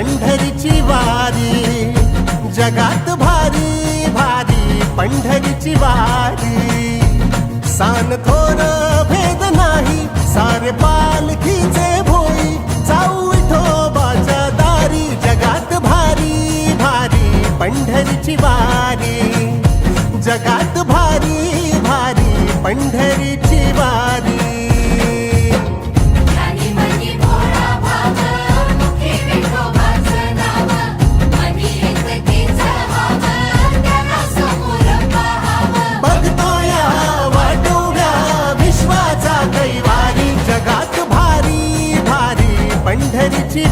पंढरीची वारी जगात भारी भारी पंढरीची वारी. सान थोर भेद नाही सारे पालखीचे भोई जाऊ विठोबाच्या दारी जगात भारी भारी पंढरीची वारी. जगात भारी भारी पंढरीची पंढरीची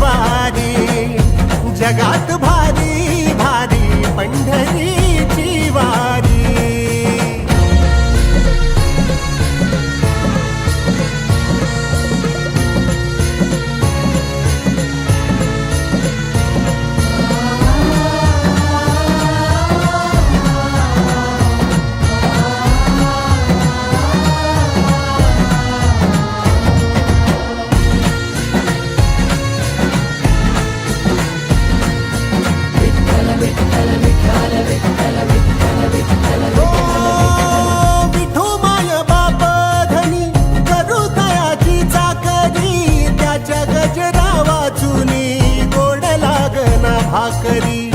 भारी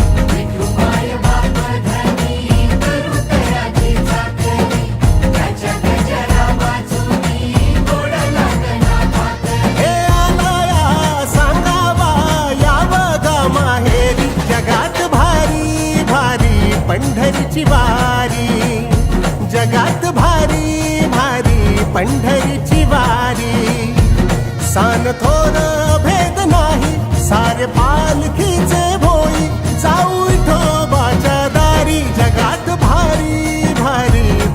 पंढरीची वारी. जगात भारी भारी पंढरीची वारी. सान थोर भेद नाही सारे पालखीचे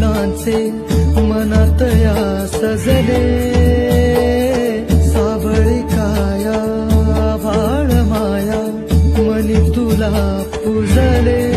गंध फुलांचे मनात या सजले. सावळी काया भाळ माया मनी तुला पुजले.